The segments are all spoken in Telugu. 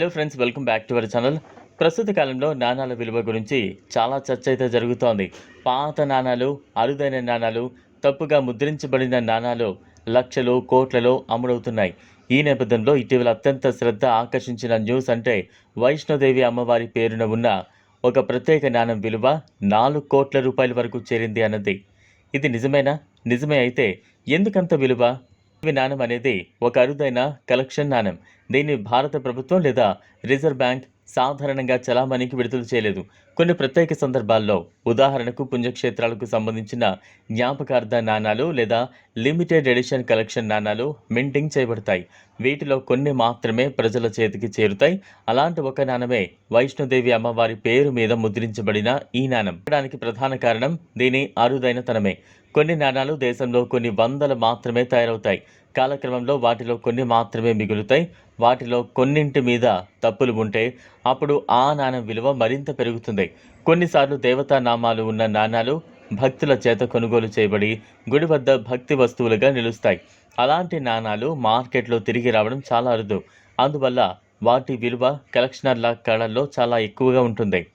Hello friends welcome back to our channel ప్రస్తుత కాలంలో నాణాల విలువ గురించి చాలా చర్చ అయితే జరుగుతోంది. పాత నాణాలు అరుదైన నాణాలు తప్పుగా ముద్రించబడిన నాణాలు లక్షలు కోట్లలో అమ్ముడవుతున్నాయి ఈ నేపథ్యంలో ఇటీవల అత్యంత శ్రద్ధ ఆకర్షించిన న్యూస్ అంటే వైష్ణోదేవి అమ్మవారి పేరున ఉన్న ఒక ప్రత్యేక నాణం విలువ నాలుగు కోట్ల రూపాయల వరకు చేరింది అన్నది. ఇది నిజమేనా? నిజమే అయితే ఎందుకంత విలువ? నాణం అనేది ఒక అరుదైన కలెక్షన్ నాణం. దీన్ని భారత ప్రభుత్వం లేదా రిజర్వ్ బ్యాంక్ సాధారణంగా చలామణికి విడుదల చేయలేదు. కొన్ని ప్రత్యేక సందర్భాల్లో ఉదాహరణకు పుణ్యక్షేత్రాలకు సంబంధించిన జ్ఞాపకార్థ నాణాలు లేదా లిమిటెడ్ ఎడిషన్ కలెక్షన్ నాణాలు మింటింగ్ చేయబడతాయి. వీటిలో కొన్ని మాత్రమే ప్రజల చేతికి చేరుతాయి. అలాంటి ఒక నాణమే వైష్ణోదేవి అమ్మవారి పేరు మీద ముద్రించబడిన ఈ నాణం. దానికి ప్రధాన కారణం దీని అరుదైనతనమే. కొన్ని నాణాలు దేశంలో కొన్ని వందలు మాత్రమే తయారవుతాయి. కాలక్రమంలో వాటిలో కొన్ని మాత్రమే మిగులుతాయి. వాటిలో కొన్నింటి మీద తప్పులు ఉంటే అప్పుడు ఆ నాణం విలువ మరింత పెరుగుతుంది. కొన్నిసార్లు దేవతా నామాలు ఉన్న నాణాలు భక్తుల చేత కొనుగోలు చేయబడి గుడి వద్ద భక్తి వస్తువులుగా నిలుస్తాయి. అలాంటి నాణాలు మార్కెట్లో తిరిగి రావడం చాలా అరుదు. అందువల్ల వాటి విలువ కలెక్షనర్ల కళల్లో చాలా ఎక్కువగా ఉంటుంది.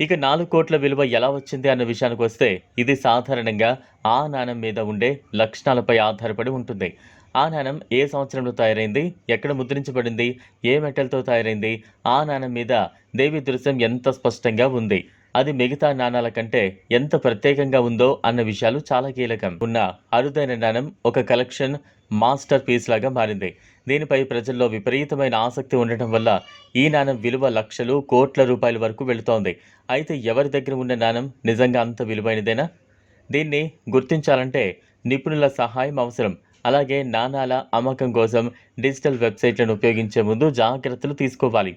ఇక నాలుగు కోట్ల విలువ ఎలా వచ్చింది అన్న విషయానికి వస్తే ఇది సాధారణంగా ఆ నాణం మీద ఉండే లక్షణాలపై ఆధారపడి ఉంటుంది. ఆ నాణం ఏ సంవత్సరంలో తయారైంది? ఎక్కడ ముద్రించబడింది? ఏ మెటల్తో తయారైంది? ఆ నాణం మీద దేవి దృశ్యం ఎంత స్పష్టంగా ఉంది? అది మిగతా నాణాల కంటే ఎంత ప్రత్యేకంగా ఉందో అన్న విషయాలు చాలా కీలకం. ఉన్న అరుదైన నాణం ఒక కలెక్షన్ మాస్టర్ పీస్ లాగా మారింది. దీనిపై ప్రజల్లో విపరీతమైన ఆసక్తి ఉండటం వల్ల ఈ నాణం విలువ లక్షలు కోట్ల రూపాయల వరకు వెళుతోంది. అయితే ఎవరి దగ్గర ఉన్న నాణం నిజంగా అంత విలువైనదేనా? దీన్ని గుర్తించాలంటే నిపుణుల సహాయం అవసరం. అలాగే నాణాల అమ్మకం కోసం డిజిటల్ వెబ్సైట్లను ఉపయోగించే ముందు జాగ్రత్తలు తీసుకోవాలి.